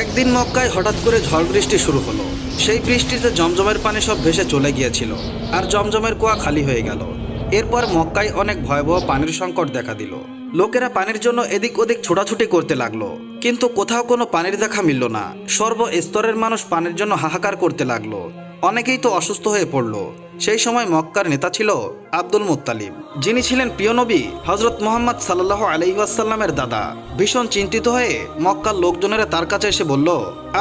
একদিন মক্কায় হঠাৎ করে ঝড় বৃষ্টি শুরু হলো। সেই বৃষ্টিতে জমজমের পানি সব ভেসে চলে গিয়েছিল আর জমজমের কুয়া খালি হয়ে গেল। এরপর মক্কায় অনেক ভয়াবহ পানির সংকট দেখা দিল। লোকেরা পানির জন্য এদিক ওদিক ছোটাছুটি করতে লাগল। কিন্তু কোথাও কোনো পানির দেখা মিলল না। সর্ব স্তরের মানুষ পানির জন্য হাহাকার করতে লাগল। অনেকেই তো অসুস্থ হয়ে পড়ল। সেই সময় মক্কার নেতা ছিল আব্দুল মুত্তালিব। যিনি ছিলেন প্রিয় নবী হজরত মোহাম্মদ সাল্লাহ আলহিহাসাল্লামের দাদা। ভীষণ চিন্তিত হয়ে মক্কার লোকজনেরা তার কাছে এসে বলল,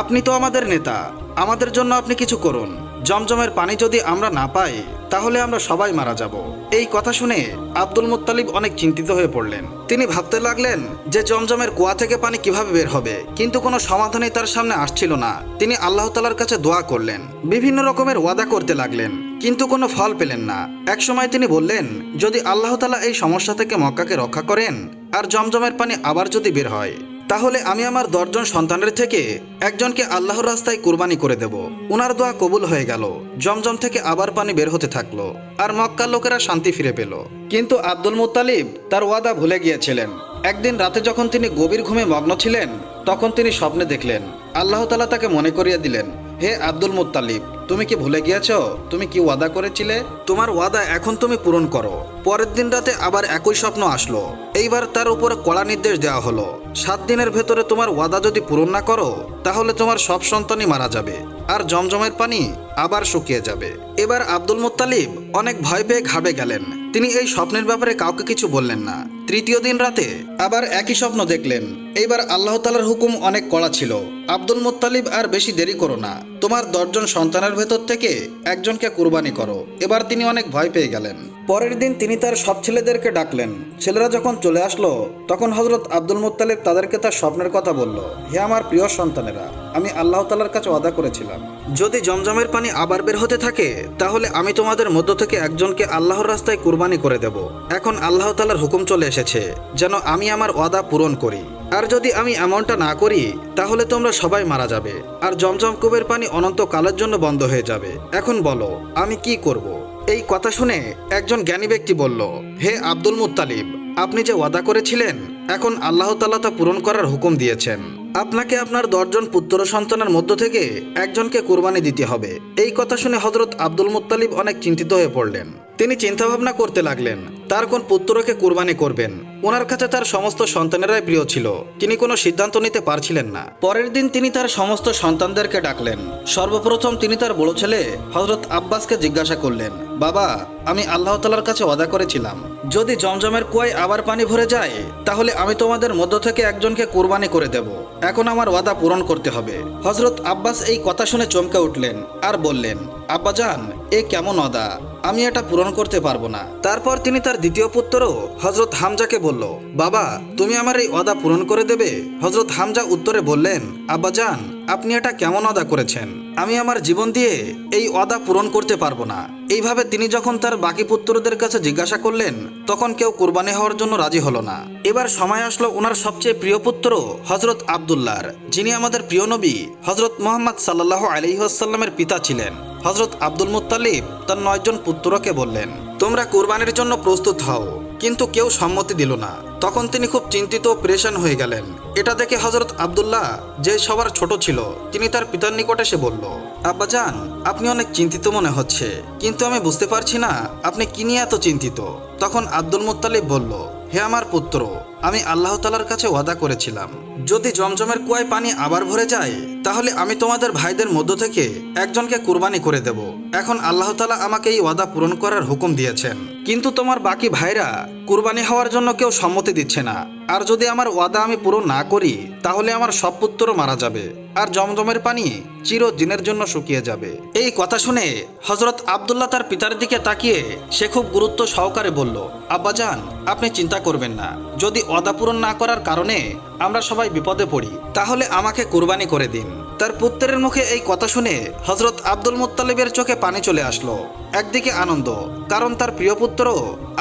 আপনি তো আমাদের নেতা, আমাদের জন্য আপনি কিছু করুন। জমজমের পানি যদি আমরা না পাই, তাহলে আমরা সবাই মারা যাব। এই কথা শুনে আব্দুল মুত্তালিব অনেক চিন্তিত হয়ে পড়লেন। তিনি ভাবতে লাগলেন যে জমজমের কুয়া থেকে পানি কীভাবে বের হবে, কিন্তু কোনো সমাধানই তার সামনে আসছিল না। তিনি আল্লাহ তালার কাছে দোয়া করলেন। বিভিন্ন রকমের ওয়াদা করতে লাগলেন। কিন্তু কোনো ফল পেলেন না। একসময় তিনি বললেন, যদি আল্লাহ তালা এই সমস্যা থেকে মক্কাকে রক্ষা করেন, আর জমজমের পানি আবার যদি বের হয়, তাহলে আমি আমার দশজন সন্তানের থেকে একজনকে আল্লাহর রাস্তায় কুরবানি করে দেব। উনার দোয়া কবুল হয়ে গেল। জমজম থেকে আবার পানি বের হতে থাকল, আর মক্কার লোকেরা শান্তি ফিরে পেল। কিন্তু আব্দুল মুত্তালিব তার ওয়াদা ভুলে গিয়েছিলেন। একদিন রাতে যখন তিনি গভীর ঘুমে মগ্ন ছিলেন, তখন তিনি স্বপ্নে দেখলেন। আল্লাহ তালা তাকে মনে করিয়ে দিলেন, হে আব্দুল মুত্তালিব, তুমি কি ভুলে গিয়েছ? তুমি কি ওয়াদা করেছিলে? তোমার ওয়াদা এখন তুমি পূরণ করো। পরের দিন রাতে আবার একই স্বপ্ন আসলো। এইবার তার উপর কড়া নির্দেশ দেওয়া হলো। সাত দিনের ভেতরে তোমার ওয়াদা যদি পূরণ না করো, তাহলে তোমার সব সন্তানই মারা যাবে, আর জমজমের পানি আবার শুকিয়ে যাবে। এবার আব্দুল মুত্তালিব অনেক ভয় পেয়ে ঘাবে গেলেন। তিনি এই স্বপ্নের ব্যাপারে কাউকে কিছু বললেন না। তৃতীয় দিন রাতে আবার একই স্বপ্ন দেখলেন। এইবার আল্লাহ তালার হুকুম অনেক কড়া ছিল। আব্দুল মুত্তালিব আর বেশি দেরি করো না। তোমার দশজন সন্তানের ভেতর থেকে একজনকে কুরবানি করো। এবার তিনি অনেক ভয় পেয়ে গেলেন। পরের দিন তিনি তার সব ছেলেদেরকে ডাকলেন। ছেলেরা যখন চলে আসলো, তখন হজরত আব্দুল মুত্তালিব তাদেরকে তার স্বপ্নের কথা বলল, হে আমার প্রিয় সন্তানেরা আমি আল্লাহ তালার কাছে ওয়াদা করেছিলাম। যদি জমজমের পানি আবার বের হতে থাকে, তাহলে আমি তোমাদের মধ্য থেকে একজনকে আল্লাহর রাস্তায় কুরবানি করে দেব। এখন আল্লাহ তালার হুকুম চলে এসেছে, যেন আমি আমার ওয়াদা পূরণ করি। আর যদি আমি এমনটা না করি, তাহলে তোমরা সবাই মারা যাবে। আর জমজম কুবের পানি অনন্ত কালের জন্য বন্ধ হয়ে যাবে। এখন বলো, আমি কি করব। এই কথা শুনে একজন জ্ঞানী ব্যক্তি বলল, হে আব্দুল মুত্তালিব, আপনি যে ওয়াদা করেছিলেন, এখন আল্লাহ তাল্লাহ তা পূরণ করার হুকুম দিয়েছেন। আপনাকে আপনার দশজন পুত্র সন্তানের মধ্য থেকে একজনকে কুরবানি দিতে হবে। এই কথা শুনে হজরত আব্দুল মুত্তালিব অনেক চিন্তিত হয়ে পড়লেন। তিনি চিন্তাভাবনা করতে লাগলেন, তার কোন পুত্রকে কুরবানি করবেন? ওনার কাছে তার সমস্ত সন্তানেরাই প্রিয় ছিল। তিনি কোনো সিদ্ধান্ত নিতে পারছিলেন না। পরের দিন তিনি তার সমস্ত সন্তানদেরকে ডাকলেন। সর্বপ্রথম তিনি তার বড় ছেলে হজরত আব্বাসকে জিজ্ঞাসা করলেন, বাবা, আমি আল্লাহ তালার কাছে ওয়াদা করেছিলাম। যদি জমজমের কুয়ায় আবার পানি ভরে যায়, তাহলে আমি তোমাদের মধ্য থেকে একজনকে কুরবানি করে দেব। এখন আমার ওয়াদা পূরণ করতে হবে। হজরত আব্বাস এই কথা শুনে চমকে উঠলেন আর বললেন আব্বাজান এ কেমন ওয়াদা? আমি এটা পূরণ করতে পারব না। তারপর তিনি তার দ্বিতীয় পুত্রও হজরত হামজাকে বলল, বাবা, তুমি আমার এই ওয়াদা পূরণ করে দেবে? হজরত হামজা উত্তরে বললেন আব্বাজান আপনি এটা কেমন ওয়াদা করেছেন? আমি আমার জীবন দিয়ে এই অদা পূরণ করতে পারব না। এইভাবে তিনি যখন তার বাকি পুত্রদের কাছে জিজ্ঞাসা করলেন, তখন কেউ কুরবানি হওয়ার জন্য রাজি হলো না। এবার সময় আসলো ওনার সবচেয়ে প্রিয় পুত্র হজরত আবদুল্লাহর, যিনি আমাদের প্রিয় নবী হজরত মোহাম্মদ সাল্লাহ আলহিহাসাল্লামের পিতা ছিলেন। হজরত আব্দুল মুত্তালিব তার নয়জন পুত্রকে বললেন, তোমরা কুরবানির জন্য প্রস্তুত হও। কিন্তু কেউ সম্মতি দিল না। তখন তিনি খুব চিন্তিত প্রেশান হয়ে গেলেন। এটা দেখে হজরত আবদুল্লাহ, যে সবার ছোট ছিল, তিনি তার পিতার নিকট এসে বলল আব্বাজান আপনি অনেক চিন্তিত মনে হচ্ছে, কিন্তু আমি বুঝতে পারছি না, আপনি কি নিয়ে এত চিন্তিত? তখন আব্দুল মুত্তালিব বলল, হে আমার পুত্র, আমি আল্লাহ তালার কাছে ওয়াদা করেছিলাম। যদি জমজমের কুয়ায় পানি আবার ভরে যায়, তাহলে আমি তোমাদের ভাইদের মধ্য থেকে একজনকে কুরবানি করে দেব। এখন আল্লাহ তালা আমাকে এই ওয়াদা পূরণ করার হুকুম দিয়েছেন। কিন্তু তোমার বাকি ভাইরা কুরবানি হওয়ার জন্য কেউ সম্মতি দিচ্ছে না। আর যদি আমার ওয়াদা আমি পূরণ না করি, তাহলে আমার সব পুত্র মারা যাবে। আর জমজমের পানি চিরদিনের জন্য শুকিয়ে যাবে। এই কথা শুনে হজরত আবদুল্লাহ তার পিতার দিকে তাকিয়ে সে খুব গুরুত্ব সহকারে বলল আব্বাজান আপনি চিন্তা করবেন না। যদি ওয়াদা পূরণ না করার কারণে আমরা সবাই বিপদে পড়ি, তাহলে আমাকে কুরবানি করে দিন। তার পুত্রের মুখে এই কথা শুনে হজরত আব্দুল মুত্তালিবের চোখে পানি চলে আসলো। একদিকে আনন্দ, কারণ তার প্রিয় পুত্র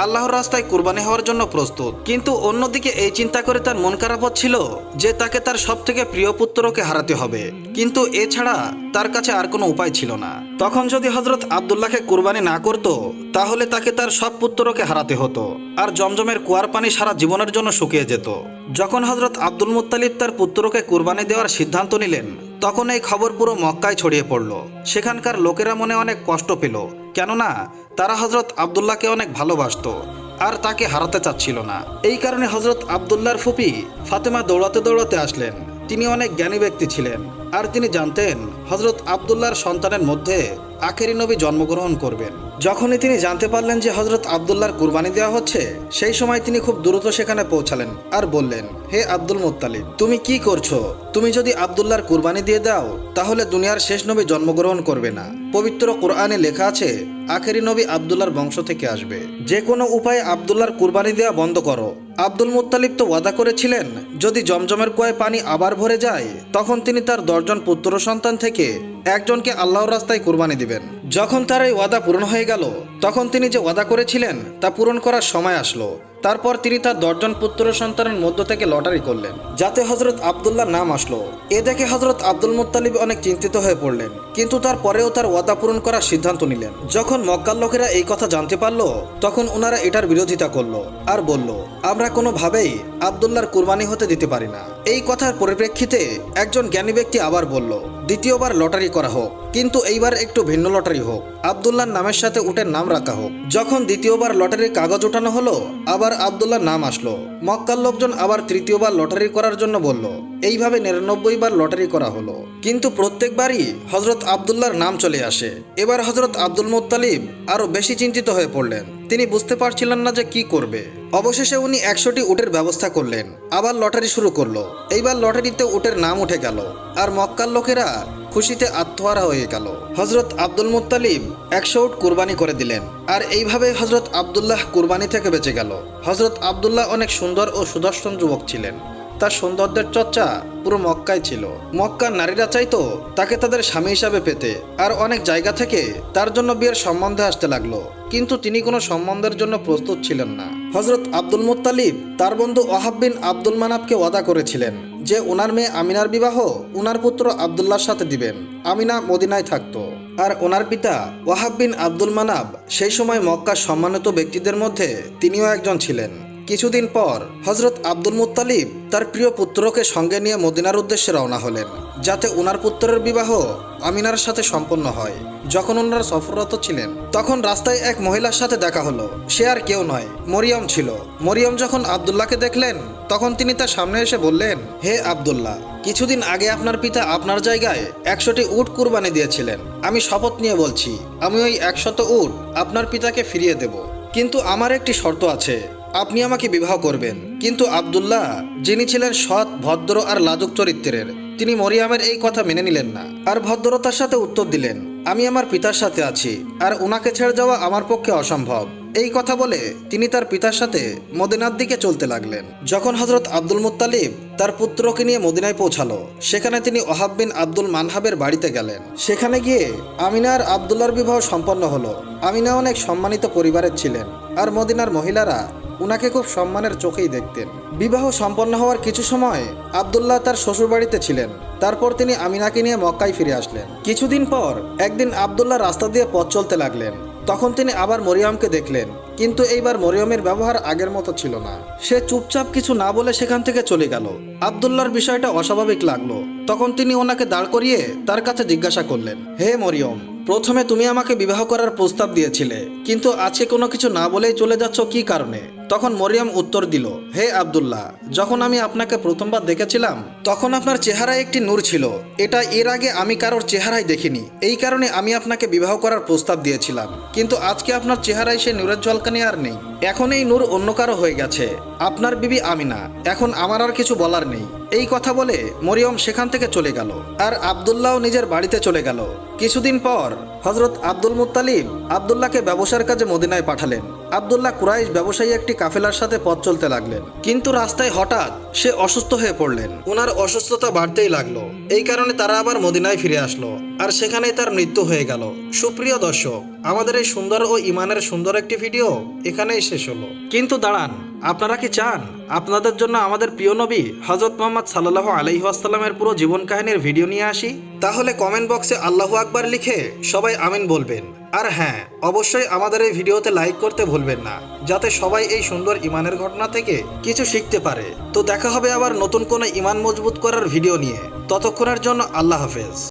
আল্লাহর রাস্তায় কুরবানি হওয়ার জন্য প্রস্তুত। কিন্তু অন্যদিকে এই চিন্তা করে তার মন খারাপ হচ্ছিল যে তাকে তার সব থেকে প্রিয় পুত্রকে হারাতে হবে। কিন্তু এছাড়া তার কাছে আর কোনো উপায় ছিল না। তখন যদি হজরত আবদুল্লাহকে কুরবানি না করত, তাহলে তাকে তার সব পুত্রকে হারাতে হতো আর জমজমের কুয়ার পানি সারা জীবনের জন্য শুকিয়ে যেত। যখন হজরত আব্দুল মুত্তালিব তার পুত্রকে কুরবানি দেওয়ার সিদ্ধান্ত নিলেন, তখন এই খবর পুরো মক্কায় ছড়িয়ে পড়ল। সেখানকার লোকেরা মনে অনেক কষ্ট পেল কেননা তারা হজরত আবদুল্লাহকে অনেক ভালোবাসত আর তাকে হারাতে চাচ্ছিল না। এই কারণে হজরত আবদুল্লার ফুপি ফাতেমা দৌড়াতে দৌড়াতে আসলেন। তিনি অনেক জ্ঞানী ব্যক্তি ছিলেন আর তিনি জানতেন হজরত আবদুল্লার সন্তানের মধ্যে আখেরি নবী জন্মগ্রহণ করবেন। যখনই তিনি জানতে পারলেন যে হজরত আবদুল্লাহর কুরবানি দেওয়া হচ্ছে, সেই সময় তিনি খুব দ্রুত সেখানে পৌঁছালেন আর বললেন, হে আব্দুল মুত্তালিব, তুমি কি করছ? তুমি যদি আবদুল্লাহর কুরবানি দিয়ে দাও, তাহলে দুনিয়ার শেষ নবী জন্মগ্রহণ করবে না। পবিত্র কোরআনে লেখা আছে, আখেরি নবী আবদুল্লাহর বংশ থেকে আসবে। যে কোনো উপায়ে আবদুল্লাহর কুরবানি দেওয়া বন্ধ করো। আব্দুল মুত্তালিব তো ওয়াদা করেছিলেন, যদি জমজমের কুয়ায় পানি আবার ভরে যায়, তখন তিনি তার দশজন পুত্র সন্তান থেকে একজনকে আল্লাহর রাস্তায় কুরবানি দিবেন। যখন তার এই ওয়াদা পূরণ হয়ে গেল, তখন তিনি যে ওয়াদা করেছিলেন তা পূরণ করার সময় আসলো। তারপর তিনি তার দশজন পুত্র সন্তানের মধ্য থেকে লটারি করলেন, যাতে হজরত আবদুল্লাহ নাম আসলো। এ দেখে হজরত আব্দুল মুত্তালিব অনেক চিন্তিত হয়ে পড়লেন, কিন্তু তারপরেও তার ওয়াদা পূরণ করার সিদ্ধান্ত নিলেন। যখন মক্কার লোকেরা এই কথা জানতে পারল, তখন ওনারা এটার বিরোধিতা করল আর বলল, আমরা কোনোভাবেই আবদুল্লাহর কুরবানি হতে দিতে পারি না। এই কথার পরিপ্রেক্ষিতে একজন জ্ঞানী ব্যক্তি আবার বলল, দ্বিতীয়বার লটারি করা হোক, কিন্তু এইবার একটু ভিন্ন লটারি হোক। আবদুল্লাহর নামের সাথে উটের নাম রাখা হোক। যখন দ্বিতীয়বার লটারির কাগজ ওঠানো হলো, আবার আবদুল্লাহর নাম আসলো। মক্কার লোকজন আবার তৃতীয়বার লটারি করার জন্য বলল, এইভাবে নিরানব্বই বার লটারি করা হলো। কিন্তু প্রত্যেকবারই হজরত আবদুল্লার নাম চলে আসে। এবার হজরত আব্দুল মোত্তালিব আরও বেশি চিন্তিত হয়ে পড়লেন। তিনি বুঝতে পারছিলেন না যে কি করবে। অবশেষে উনি একশোটি উটের ব্যবস্থা করলেন। আবার লটারি শুরু করল। এইবার লটারিতে উটের নাম উঠে গেল। আর মক্কার লোকেরা খুশিতে আত্মহারা হয়ে গেল। হজরত আব্দুল মুতালিম একশো উট কুরবানি করে দিলেন। আর এইভাবে হজরত আবদুল্লাহ কুরবানি থেকে বেঁচে গেল। হজরত আবদুল্লাহ অনেক সুন্দর ও সুদর্শন যুবক ছিলেন। তার সৌন্দর্যের চর্চা পুরো মক্কায় ছিল। মক্কার নারীরা চাইতো তাকে তাদের স্বামী হিসাবে পেতে, আর অনেক জায়গা থেকে তার জন্য বিয়ের সম্বন্ধে আসতে লাগল। কিন্তু তিনি কোনো সম্বন্ধের জন্য প্রস্তুত ছিলেন না। হজরত আব্দুল মুত্তালিব তার বন্ধু ওয়াহাব বিন আব্দুল মানাবকে ওয়াদা করেছিলেন যে ওনার মেয়ে আমিনার বিবাহ ওনার পুত্র আবদুল্লাহর সাথে দিবেন। আমিনা মদিনায় থাকতো। আর ওনার পিতা ওয়াহাব বিন আব্দুল মানাব সেই সময় মক্কার সম্মানিত ব্যক্তিদের মধ্যে তিনিও একজন ছিলেন। কিছুদিন পর হজরত আব্দুল মুতালিব তার প্রিয় পুত্রকে সঙ্গে নিয়ে মদিনার উদ্দেশ্যে রওনা হলেন, যাতে ওনার পুত্রের বিবাহ আমিনার সাথে সম্পন্ন হয়। যখন ওনারা সফররত ছিলেন, তখন রাস্তায় এক মহিলার সাথে দেখা হলো। সে আর কেউ নয়, মরিয়ম ছিল। মরিয়ম যখন আবদুল্লাহকে দেখলেন, তখন তিনি তার সামনে এসে বললেন, হে আবদুল্লাহ, কিছুদিন আগে আপনার পিতা আপনার জায়গায় একশোটি উট কুরবানি দিয়েছিলেন। আমি শপথ নিয়ে বলছি, আমি ওই একশত উট আপনার পিতাকে ফিরিয়ে দেব। কিন্তু আমার একটি শর্ত আছে আপনি আমাকে বিবাহ করবেন। কিন্তু আবদুল্লাহ, যিনি ছিলেন সৎ, ভদ্র আর লাজুক চরিত্রের, তিনি মরিয়ামের এই কথা মেনে নিলেন না। আর ভদ্রতার সাথে উত্তর দিলেন, আমি আমার পিতার সাথে আছি, আর ওনাকে ছেড়ে যাওয়া আমার পক্ষে অসম্ভব। এই কথা বলে তিনি তার পিতার সাথে মদিনার দিকে চলতে লাগলেন। যখন হজরত আব্দুল মুত্তালিব তার পুত্রকে নিয়ে মদিনায় পৌঁছালো, সেখানে তিনি ওহাব বিন আব্দুল মানহাবের বাড়িতে গেলেন। সেখানে গিয়ে আমিনা আর আবদুল্লার বিবাহ সম্পন্ন হলো। আমিনা অনেক সম্মানিত পরিবারের ছিলেন, আর মদিনার মহিলারা উনাকে খুব সম্মানের চোখেই দেখতেন। বিবাহ সম্পন্ন হওয়ার কিছু সময় আবদুল্লাহ তার শ্বশুর বাড়িতে ছিলেন। তারপর তিনি আমিনাকে নিয়ে মক্কায় ফিরে আসলেন। কিছুদিন পর একদিন আবদুল্লাহ রাস্তা দিয়ে পথ চলতে লাগলেন। তখন তিনি আবার মরিয়মকে দেখলেন। কিন্তু এইবার মরিয়মের ব্যবহার আগের মতো ছিল না। সে চুপচাপ কিছু না বলে সেখান থেকে চলে গেল। আবদুল্লাহর বিষয়টা অস্বাভাবিক লাগল। তখন তিনি ওনাকে দাঁড় করিয়ে তার কাছে জিজ্ঞাসা করলেন, হে মরিয়ম, প্রথমে তুমি আমাকে বিবাহ করার প্রস্তাব দিয়েছিলে। কিন্তু আজকে কোনো কিছু না বলেই চলে যাচ্ছ কি কারণে? তখন মরিয়ম উত্তর দিল, হে আবদুল্লাহ, যখন আমি আপনাকে প্রথমবার দেখেছিলাম, তখন আপনার চেহারায় একটি নূর ছিল। এটা এর আগে আমি কারোর চেহারায় দেখিনি। এই কারণে আমি আপনাকে বিবাহ করার প্রস্তাব দিয়েছিলাম। কিন্তু আজকে আপনার চেহারায় সে নূরের ঝলকানি আর নেই। এখন এই নূর অন্য কারও হয়ে গেছে। আপনার বিবি আমিনা। এখন আমার আর কিছু বলার নেই। এই কথা বলে মরিয়ম সেখান থেকে চলে গেল আর আবদুল্লাহ নিজের বাড়িতে চলে গেল। কিছুদিন পর হজরত আব্দুল মুত্তালিব আবদুল্লাহকে ব্যবসার কাজে মদিনায় পাঠালেন। আবদুল্লাহ কুরাইশ ব্যবসায়ী একটি কাফেলার সাথে পথ চলতে লাগলেন। কিন্তু রাস্তায় হঠাৎ সে অসুস্থ হয়ে পড়লেন। ওনার অসুস্থতা বাড়তেই লাগল। এই কারণে তারা আবার মদিনায় ফিরে আসলো। আর সেখানেই তার মৃত্যু হয়ে গেল। সুপ্রিয় দর্শক আমাদের এই সুন্দর ও ইমানের সুন্দর একটি ভিডিও এখানেই শেষ হলো। কিন্তু দাঁড়ান, আপনারা কি চান? আপনাদের জন্য আমাদের প্রিয় নবী হজরত মোহাম্মদ সাল্লাহ আলাইহি আসাল্লামের পুরো জীবন কাহিনীর ভিডিও নিয়ে আসি। তাহলে কমেন্ট বক্সে আল্লাহু আকবার লিখে সবাই আমিন বলবেন। আর হ্যাঁ অবশ্যই আমাদের এই ভিডিওতে লাইক করতে ভুলবেন না, যাতে সবাই এই সুন্দর ইমানের ঘটনা থেকে কিছু শিখতে পারে। তো দেখা হবে আবার নতুন কোনো ইমান মজবুত করার ভিডিও নিয়ে। ততক্ষণের জন্য আল্লাহ হাফেজ।